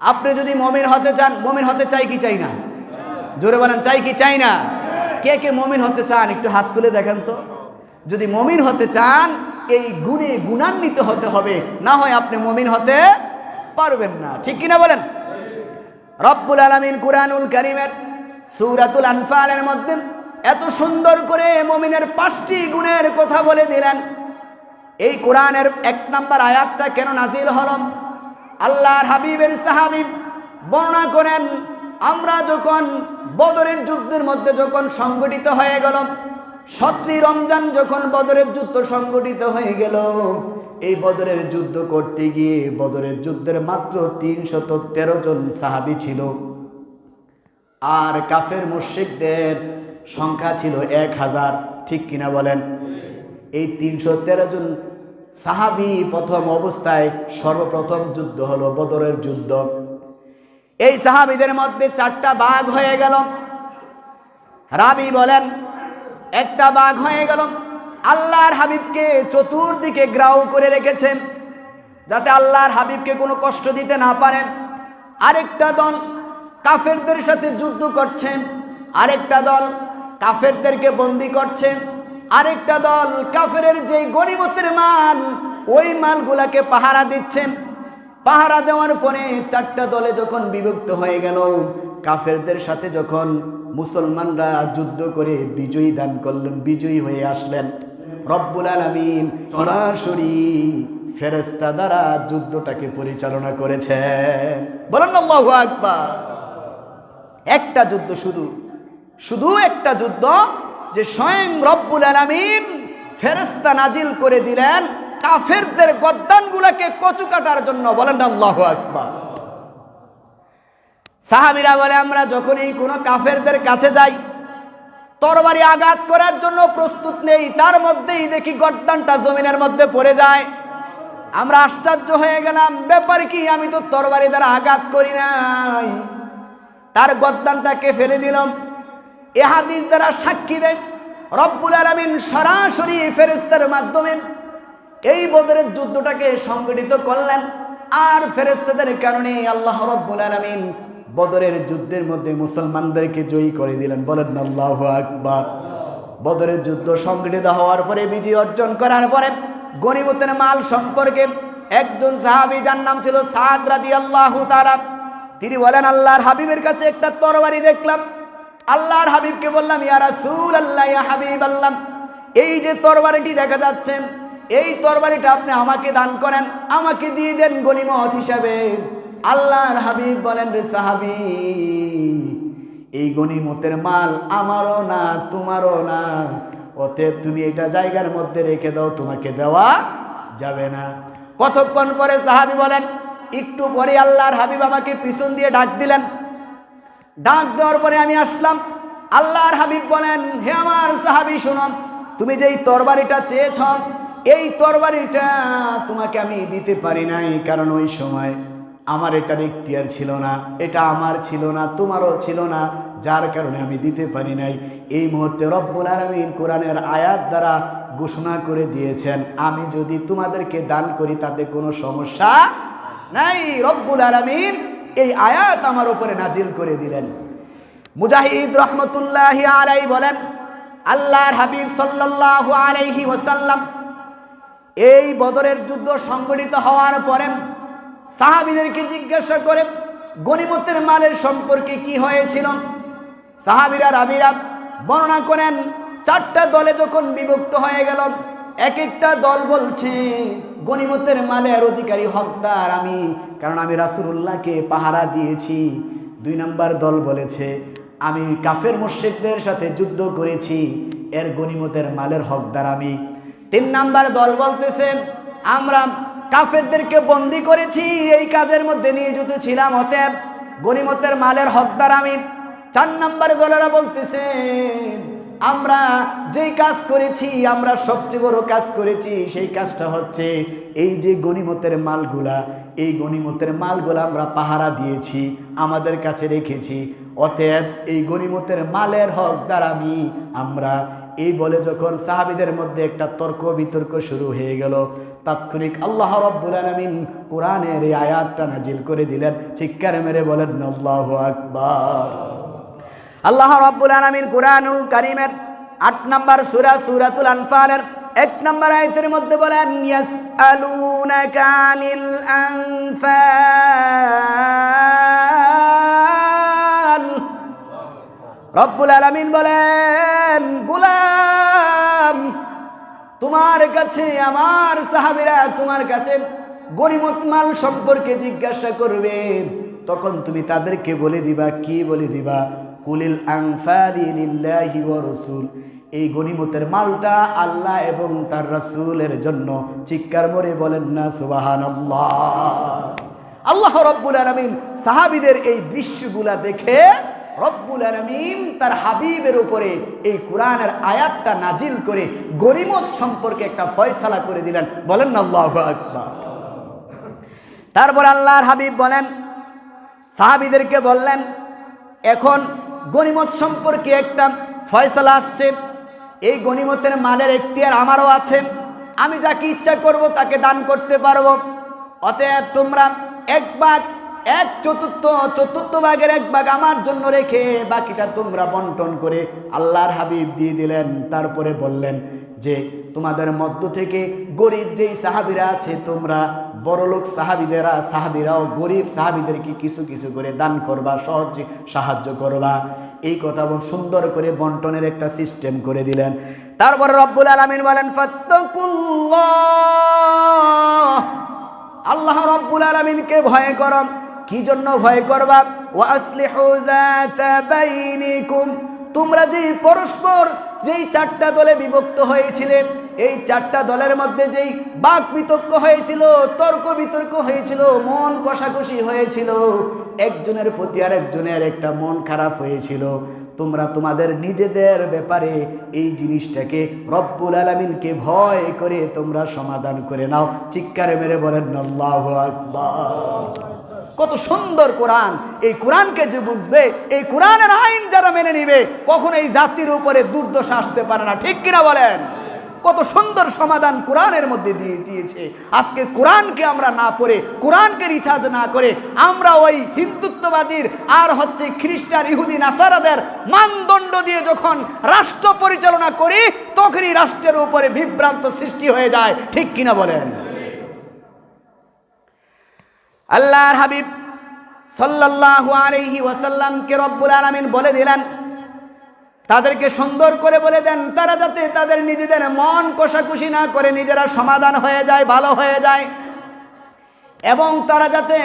আপনি যদি মমিন হতে চান, মমিন হতে চাই কি চাই না? জোরে বলেন, চাই কি চাই না? কে কে মমিন হতে চান, একটু হাত তুলে দেখেন তো। যদি মমিন হতে চান, এই গুণে গুণান্বিত হতে হবে। না হয় আপনি মমিন হতে পারবেন না। ঠিক কিনা বলেন? রব্বুল আলমিন কুরআনুল করিমের সুরাতুল আনফালের মধ্যে এত সুন্দর করে মমিনের পাঁচটি গুণের কথা বলে দিলেন। এই কোরআনের এক নাম্বার আয়াতটা কেন নাজিল হলম আল্লাহর হাবিবের সাহাবিব বর্ণনা করেন, আমরা যখন বদরের যুদ্ধের মধ্যে যখন সংগঠিত হয়ে গেল সত্রি রমজান যখন বদরের যুদ্ধ সংগঠিত হয়ে গেল, এই বদরের যুদ্ধ করতে গিয়ে বদরের যুদ্ধের মাত্র তিনশত তেরো জন সাহাবি ছিল। আর কাফের মুশ্রিকদের সংখ্যা ছিল এক হাজার, ঠিক কিনা বলেন? এই তিনশো তেরো জন সাহাবি প্রথম অবস্থায় সর্বপ্রথম যুদ্ধ হলো বদরের যুদ্ধ। এই সাহাবিদের মধ্যে চারটা বাঘ হয়ে গেল। রাবি বলেন, একটা বাঘ হয়ে গেল। আল্লাহর হাবিবকে চতুর্দিকে গ্রাউ করে রেখেছেন, যাতে আল্লাহর হাবিবকে কোনো কষ্ট দিতে না পারেন। আরেকটা দল কাফেরদের সাথে যুদ্ধ করছেন, আরেকটা দল কাফেরদেরকে বন্দি করছেন আরেকটা দল, কাফেরের যে গরিবতের মাল, ওই মালগুলাকে পাহারা দিচ্ছেন। পাহারা দেওয়ার পরে চারটা দলে যখন বিভক্ত হয়ে গেল, কাফেরদের সাথে যখন মুসলমানরা যুদ্ধ করে বিজয়ী দান করলেন, বিজয়ী হয়ে আসলেন। রব্বুল আলমিন সরাসরি ফেরেস্তা দ্বারা যুদ্ধটাকে পরিচালনা করেছেন। বলেন একটা যুদ্ধ শুধু শুধু একটা যুদ্ধ যে স্বয়ং রব্বুল আলামিন ফেরেস্তা নাজিল করে দিলেন কাফেরদের গদ্দানগুলোকে কচু কাটার জন্য। বলেন আল্লাহ আকবার। সাহাবিরা বলে, আমরা যখনই কোনো কাফেরদের কাছে যাই, তরবারি আঘাত করার জন্য প্রস্তুত নেই, তার মধ্যেই দেখি গদ্দানটা জমিনের মধ্যে পড়ে যায়। আমরা আশ্চর্য হয়ে গেলাম, ব্যাপার কি? আমি তো তরবারি দ্বারা আঘাত করি নাই। তার গদ্দানটাকে ফেলে দিলাম। এ হাদিস দ্বারা সাক্ষী দেয় রব্বুল আলমিন সরাসরি ফেরেস্তার মাধ্যমে এই বদরের যুদ্ধটাকে সংগঠিত করলেন। আর ফেরেস্তাদের কারণে আল্লাহ রব্বুল আলমিন বদরের যুদ্ধের মধ্যে মুসলমানদেরকে জয়ী করে দিলেন। বলেন, আল্লাহ আকবার। বদরের যুদ্ধ সংগঠিত হওয়ার পরে বিজয় অর্জন করার পরে গনিমতের মাল সম্পর্কে একজন সাহাবি, যার নাম ছিল সাদ রাদি আল্লাহ তারা তিনি বলেন, আল্লাহর হাবিবের কাছে একটা তরবারি দেখলাম। আল্লাহর হাবিবকে বললাম, ইয়া রাসূল আল্লাহ ইয়া হাবিব আল্লাহ এই যে তরবারিটি দেখা যাচ্ছে, এই তরবারিটা আপনি আমাকে দান করেন, আমাকে দিয়ে দেন গনিমত হিসাবে। আল্লাহর হাবিব বলেন, রে সাহাবি, এই গনিমতের মাল আমারও না, তোমারও না, অতএব তুমি এটা জায়গার মধ্যে রেখে দাও, তোমাকে দেওয়া যাবে না। কতক্ষণ পরে সাহাবি বলেন, একটু পরে আল্লাহর হাবিব আমাকে পিছন দিয়ে ডাক দিলেন। ডাক দেওয়ার পরে আমি আসলাম। আল্লাহর হাবিব বলেন, হে আমার সাহাবি শুনম তুমি যেই তরবারিটা চেয়েছ, এই তরবারিটা তোমাকে আমি দিতে পারি নাই, কারণ ওই সময় আমার এটার ইখতিয়ার ছিল না, এটা আমার ছিল না, তোমারও ছিল না, যার কারণে আমি দিতে পারি নাই। এই মুহূর্তে রব্বুল আলমিন কোরআনের আয়াত দ্বারা ঘোষণা করে দিয়েছেন, আমি যদি তোমাদেরকে দান করি, তাতে কোনো সমস্যা নাই। রব্বুল আলমিন এই আয়াত আমার উপরে নাজিল করে দিলেন। মুজাহিদ রহমতুল্লাহ আলাই বলেন, আল্লাহর হাবিব সাল্লাল্লাহু আলাইহি ওয়াসাল্লাম এই বদরের যুদ্ধ সংগঠিত হওয়ার পরে সাহাবিদেরকে জিজ্ঞাসা করে গনিমতের মালের সম্পর্কে কি হয়েছিল? সাহাবিরা, রাবিরা বর্ণনা করেন, চারটা দলে যখন বিভক্ত হয়ে গেল এক একটা দল বলছে গনিমতের মালের অধিকারী হকদার আমি, কারণ আমি রাসুল্লাহকে পাহারা দিয়েছি। দুই নম্বর দল বলেছে, আমি কাফের মুর্শিকদের সাথে যুদ্ধ করেছি, এর গনিমতের মালের হকদার আমি। তিন নাম্বার দল বলতেছে, আমরা কাফেরদেরকে বন্দি করেছি, এই কাজের মধ্যে নিয়োজিত ছিলাম, অতএব গনিমতের মালের হকদার আমি। চার নাম্বার দলেরা বলতেছে আমরা যেই কাজ করেছি, আমরা সবচেয়ে বড় কাজ করেছি, সেই কাজটা হচ্ছে এই যে গনিমতের মালগুলা, এই গনিমতের মালগুলা আমরা পাহারা দিয়েছি, আমাদের কাছে রেখেছি। অতএব এই গনিমতের মালের হকদার আমি আমরা এই বলে যখন সাহাবিদের মধ্যে একটা তর্ক বিতর্ক শুরু হয়ে গেল, তাৎক্ষণিক আল্লাহ রব্বুল আলামিন কোরআনের এই আয়াতটা নাজিল করে দিলেন। চিৎকার মেরে বলেন, আল্লাহু আকবার। আল্লাহ রব্বুল আলামিন কোরআনুল কারীমের আট নম্বর সুরা সুরাতুল আনফালের এক নম্বর আয়াতের মধ্যে বলেন আনফাল। রব্বুল আলামিন বলেন, গুলাম, তোমার কাছে, আমার সাহাবীরা তোমার কাছে গরিমত মাল সম্পর্কে জিজ্ঞাসা করবে। তখন তুমি তাদেরকে বলে দিবা, কি বলে দিবা? কুলিল আনফালি লিল্লাহি ওয়া রাসূল। এই গনিমতের মালটা আল্লাহ এবং তার রাসূলের জন্য। চিৎকার মরে বলেন না, সুবহানাল্লাহ। আল্লাহ রব্বুল আলামিন সাহাবীদের এই দৃশ্যগুলা দেখে রব্বুল আলামিন তার হাবিবের উপরে এই কোরআনের আয়াতটা নাজিল করে গরিমত সম্পর্কে একটা ফয়সালা করে দিলেন। বলেন না, আল্লাহু আকবার। তারপর আল্লাহর হাবিব বলেন, সাহাবীদেরকে বললেন, এখন গনিমত সম্পর্কে একটা ফয়সলা আসছে। এই গনিমতের মালের এখতিয়ার আমারও আছে। আমি যাকে ইচ্ছা করব তাকে দান করতে পারব। অতএব তোমরা এক ভাগ, এক চতুর্থ চতুর্থ ভাগের এক ভাগ আমার জন্য রেখে বাকিটা তোমরা বন্টন করে আল্লাহর হাবিব দিয়ে দিলেন। তারপরে বললেন যে তোমাদের মধ্য থেকে গরিব যেই সাহাবিরা আছে, তোমরা বড়লোক সাহাবিদেরা, সাহাবিরাও গরিব সাহাবিদেরকে কিছু কিছু করে দান করবা, সহজে সাহায্য করবা। এই কথা সুন্দর করে বন্টনের একটা সিস্টেম করে দিলেন। তারপরে রব্বুল আলমিন বলেন আল্লাহ রব্বুল আলমিনকে ভয় করম কি জন্য ভয় করবা? তোমরা যে পরস্পর যেই চারটা দলে বিভক্ত হয়েছিলেন, এই চারটা দলের মধ্যে যেই বাক বিতর্ক হয়েছিল, তর্ক বিতর্ক হয়েছিল, মন কষাকষি হয়েছিল, একজনের প্রতি আর একজনের একটা মন খারাপ হয়েছিল। তোমরা তোমাদের নিজেদের ব্যাপারে এই জিনিসটাকে রব্বুল আলমিনকে ভয় করে তোমরা সমাধান করে নাও। চিৎকারে মেরে বলেন, আল্লাহু আকবার। কত সুন্দর কোরআন। এই কোরআনকে যে বুঝবে, এই কোরআনের আইন যারা মেনে নিবে, কখন এই জাতির উপরে দুর্দশা আসতে পারে না। ঠিক কিনা বলেন? কত সুন্দর সমাধান কোরআনের মধ্যে দিয়ে দিয়েছে। আজকে কোরআনকে আমরা না পড়ে, কোরআনকে রিচার্জ না করে, আমরা ওই হিন্দুত্ববাদীর আর হচ্ছে খ্রিস্টান, ইহুদি, নাসারাদের মানদণ্ড দিয়ে যখন রাষ্ট্র পরিচালনা করি, তখনই রাষ্ট্রের উপরে বিভ্রান্ত সৃষ্টি হয়ে যায়। ঠিক কিনা বলেন? আল্লাহর হাবিব সাল্লাল্লাহু আলাইহি ওয়াসাল্লামকে রব্বুল আলামিন বলে দিলেন, তাদেরকে সুন্দর করে বলে দেন, তারা যাতে তাদের নিজেদের মন কষাকষি না করে নিজেরা সমাধান হয়ে যায়, ভালো হয়ে যায়। এবং তারা যাতে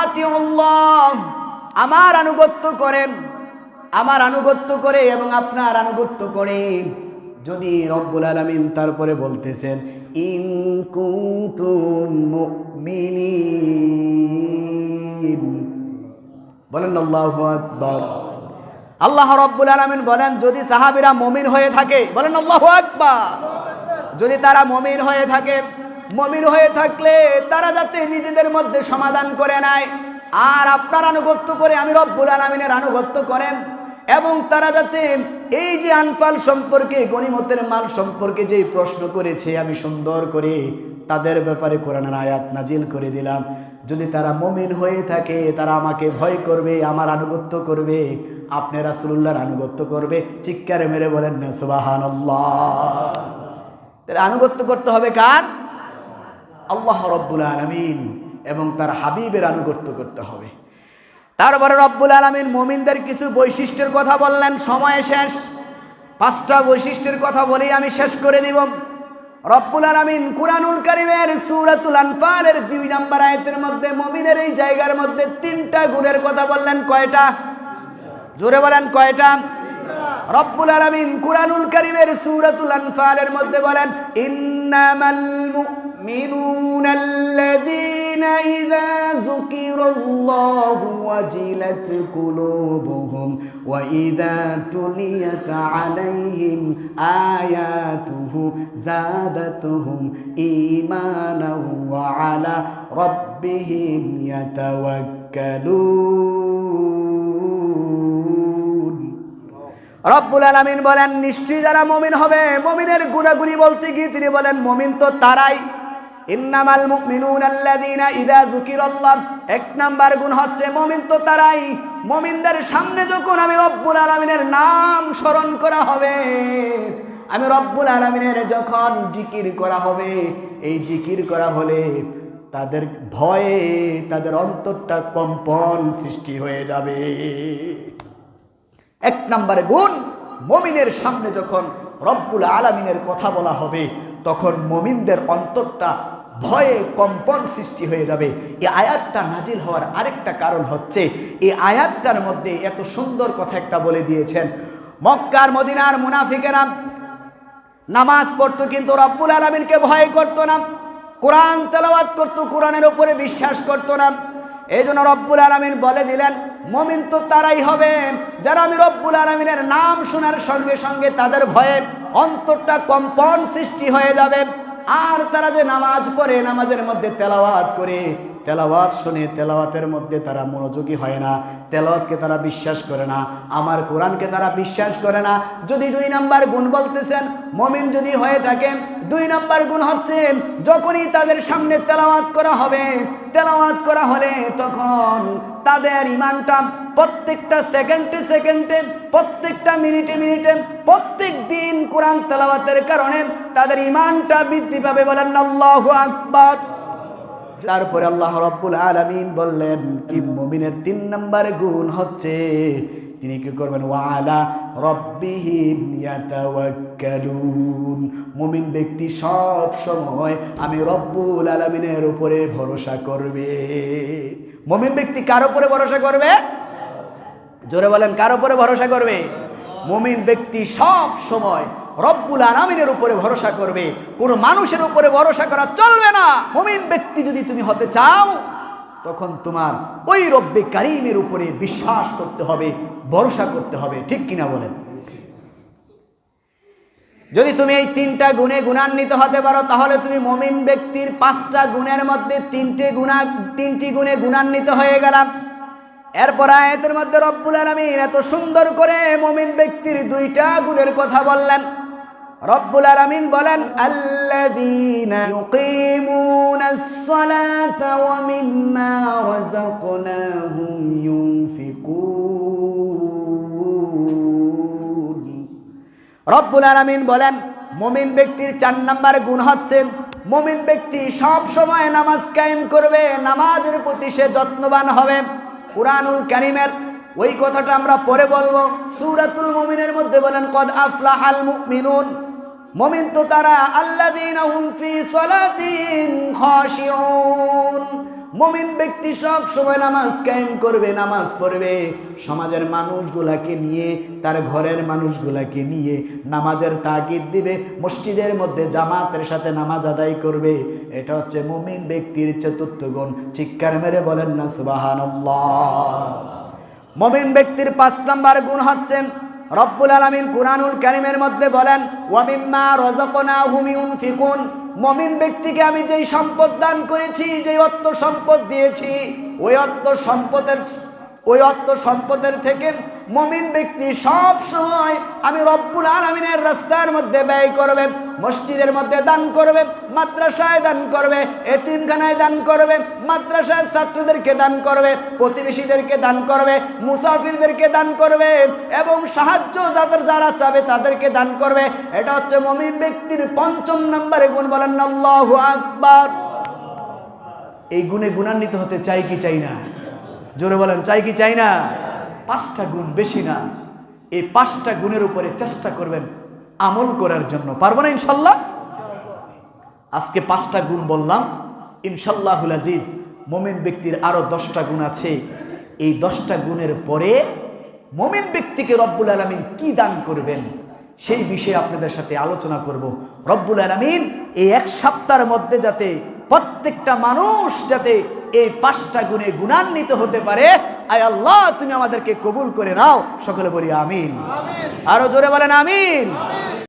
আতিউল্লাহ, আমার আনুগত্য করেন, আমার আনুগত্য করে এবং আপনার আনুগত্য করে। যদি রব্বুল আলামিন তারপরে বলতেছেন, ইন কুনতুম মুমিনিন। বলেন, আল্লাহ আল্লাহ রব্বুল আলমিন বলেন, যদি সাহাবিরা মমিন হয়ে থাকে, বলেন, আল্লাহ আকবার। যদি তারা মমিন হয়ে থাকে, মমিন হয়ে থাকলে তারা যাতে নিজেদের মধ্যে সমাধান করে নেয়। আর আপনার আনুগত্য করে আমি রব্বুল আলমিনের আনুগত্য করেন। এবং তারা যাতে এই যে আনফাল সম্পর্কে গনিমতের মাল সম্পর্কে যেই প্রশ্ন করেছে, আমি সুন্দর করে তাদের ব্যাপারে কোরআনের আয়াত নাজিল করে দিলাম। যদি তারা মমিন হয়ে থাকে, তারা আমাকে ভয় করবে, আমার আনুগত্য করবে, আপনি রাসুল্লাহর আনুগত্য করবে, চিৎকারে মেরে বলেন না সুবাহান তাহলে আনুগত্য করতে হবে কার? আল্লাহ রব্বুল আলমিন, এবং তার হাবিবের আনুগত্য করতে হবে। তারপরে রব্বুল আলমিন মোমিনদের কিছু বৈশিষ্ট্যের কথা বললেন, সময় শেষ। পাঁচটা বৈশিষ্ট্যের কথা বলেই আমি শেষ করে দিব। রব্বুল আলমিন কুরআনুল কারিমের সূরাতুল আনফালের দুই নাম্বার আয়াতের মধ্যে মুমিনের এই জায়গার মধ্যে তিনটা গুণের কথা বললেন, কয়টা? জোরে বলেন, কয়টা? রব্বুল আলামিন কুরআনুল কারীমের সূরাতুল আনফালের মধ্যে বলেন, ইন্নামাল মুমিনুনাল্লাযীনা ইযা যুকিরাল্লাহু ওয়াজিলাত কুলুবুহুম ওয়া ইযা তুলিয়াত আলাইহিম আয়াতুহু জাদাতুহুম ঈমানাও ওয়া আলা রাব্বিহিম ইয়াতাওয়াক্কালুন রব্বুল আলামিন বলেন, নিশ্চয়ই যারা মমিন হবে, মমিনের গুণাগুণি বলতে গিয়ে তিনি বলেন, মমিন তো তারাই। ইন্নামাল মুমিনুনা আল্লাযীনা ইযা যুকিরাল্লাহ। এক নাম্বার গুণ হচ্ছে মুমিন তো তারাই। মুমিনদের সামনে যখন আমি রব্বুল আলামিনের নাম স্মরণ করা হবে, আমি রব্বুল আলামিনের যখন জিকির করা হবে, এই জিকির করা হলে তাদের ভয়ে তাদের অন্তরটা কম্পন সৃষ্টি হয়ে যাবে। এক নম্বরে গুণ, মমিনের সামনে যখন রব্বুল আলমিনের কথা বলা হবে, তখন মমিনদের অন্তরটা ভয়ে কম্পন সৃষ্টি হয়ে যাবে। এই আয়াতটা নাজিল হওয়ার আরেকটা কারণ হচ্ছে, এই আয়াতটার মধ্যে এত সুন্দর কথা একটা বলে দিয়েছেন। মক্কার মদিনার মুনাফিকেরা, নামাজ পড়তো কিন্তু রব্বুল আলমিনকে ভয় করতো না, কোরআন তেলাওয়াত করতো, কোরআনের উপরে বিশ্বাস করতো না। এই জন্য রব্বুল আলমিন বলে দিলেন, মমিন তো তারাই হবে। যারা আমি রব্বুল আলমিনের নাম শোনার সঙ্গে সঙ্গে তাদের ভয়ে অন্তরটা কম্পন সৃষ্টি হয়ে যাবে। আর তারা যে নামাজ পড়ে নামাজের মধ্যে তেলাওয়াত করে তেলাওয়াত শুনে তেলাওয়াতের মধ্যে তারা মনোযোগী হয় না, তেলাওয়াতকে তারা বিশ্বাস করে না, আমার কোরআনকে তারা বিশ্বাস করে না। যদি দুই নাম্বার গুণ বলতেছেন, মমিন যদি হয়ে থাকেন, দুই নাম্বার গুণ হচ্ছে, যখনই তাদের সামনে তেলাওয়াত করা হবে, তেলাওয়াত করা হলে তখন তাদের ইমানটা প্রত্যেকটা সেকেন্ডে সেকেন্ডে, প্রত্যেকটা মিনিটে মিনিটে, প্রত্যেক দিন কোরআন তেলাওয়াতের কারণে তাদের ইমানটা বৃদ্ধি পাবে বলেন আল্লাহু আকবার। তারপরে আল্লাহ রব্বুল আলামিন বললেন, কি মুমিনের তিন নম্বর গুণ হচ্ছে, তিনি কি করবেন? ওয়ালা ইয়াতাওয়াক্কালুন। মুমিন ব্যক্তি সব সময় আমি রব্বুল আলামিনের উপরে ভরসা করবে। মুমিন ব্যক্তি কার উপরে ভরসা করবে? জোরে বলেন, কার উপরে ভরসা করবে? মুমিন ব্যক্তি সব সময় রব্বুল আরামিনের উপরে ভরসা করবে। কোনো মানুষের উপরে ভরসা করা চলবে না। মুমিন ব্যক্তি যদি তুমি হতে চাও, তখন তোমার ওই রব্বে কারিমের উপরে বিশ্বাস করতে হবে, ভরসা করতে হবে। ঠিক কিনা বলেন? যদি তুমি এই তিনটা গুণে গুণান্বিত হতে পারো, তাহলে তুমি মমিন ব্যক্তির পাঁচটা গুণের মধ্যে তিনটে গুণা, তিনটি গুণে গুণান্বিত হয়ে গেলাম এরপর আয়াতের মধ্যে রব্বুল আলামিন এত সুন্দর করে মমিন ব্যক্তির দুইটা গুণের কথা বললেন। রব্বুল আলামিন বলেন, আল্লাযীনা ইউকিমুনাস সালাতা ওয়া মিম্মা রাযাকনাহুম ইউনফিকুন। রব্বুল আলামিন বলেন, মুমিন ব্যক্তির চার নাম্বার গুণ হচ্ছে, মুমিন ব্যক্তি সব সময় নামাজ কায়েম করবে, নামাজের প্রতি সে যত্নবান হবে। কুরআনুল কারীমের ওই কথাটা আমরা পরে বলব। সূরাতুল মুমিনের মধ্যে বলেন, কদ আফলাহাল মুমিনুন। মুমিন তো তারা মুমিন ব্যক্তি সব সময় নামাজ কায়েম করবে, নামাজ পড়বে। সমাজের মানুষগুলাকে নিয়ে, তার ঘরের মানুষগুলাকে নিয়ে নামাজের তাগিদ দিবে, মসজিদের মধ্যে জামাতের সাথে নামাজ আদায় করবে। এটা হচ্ছে মুমিন ব্যক্তির চতুর্থ গুণ। চিৎকার মেরে বলেন না, সুবহানাল্লাহ। মুমিন ব্যক্তির পাঁচ নাম্বার গুণ হচ্ছে রব্বুল আলমিন কুরানুল ক্যারিমের মধ্যে বলেন ওয়ামিম্মা রজকনা হুমিউন ফিকুন মমিন ব্যক্তিকে আমি যেই সম্পদ দান করেছি, যেই অর্থ সম্পদ দিয়েছি, ওই অর্থ সম্পদের ওই অর্থ সম্পদের থেকে মমিন ব্যক্তি সব সময় আমি রব্বুল আলমিনের রাস্তার মধ্যে ব্যয় করবে, মসজিদের মধ্যে দান করবে, মাদ্রাসায় দান করবে, এতিমখানায় দান করবে মাদ্রাসায় ছাত্রদেরকে দান করবে, প্রতিবেশীদেরকে দান করবে, মুসাফিরদেরকে দান করবে এবং সাহায্য যাদের যারা চাবে তাদেরকে দান করবে। এটা হচ্ছে মমিন ব্যক্তির পঞ্চম নম্বরে গুণ বলেন আল্লাহ আকবার। এই গুণে গুণান্বিত হতে চাই কি চাই না? জোরে বলেন, চাই কি চাই না? পাঁচটা গুণ বেশি না। এই পাঁচটা গুণের উপরে চেষ্টা করবেন আমল করার জন্য। পারব না ইনশাল্লাহ? আজকে পাঁচটা গুণ বললাম। ইনশাল্লাহুল আজিজ, মোমেন ব্যক্তির আরও দশটা গুণ আছে। এই দশটা গুণের পরে মোমেন ব্যক্তিকে রব্বুল আলমিন কি দান করবেন, সেই বিষয়ে আপনাদের সাথে আলোচনা করব। রব্বুল আলমিন এই এক সপ্তাহের মধ্যে যাতে প্রত্যেকটা মানুষ যাতে এই পাঁচটা গুণে গুণান্বিত হতে পারে। আয় আল্লাহ তুমি আমাদেরকে কবুল করে নাও। সকলে বলি আমিন। আরও জোরে বলেন আমিন।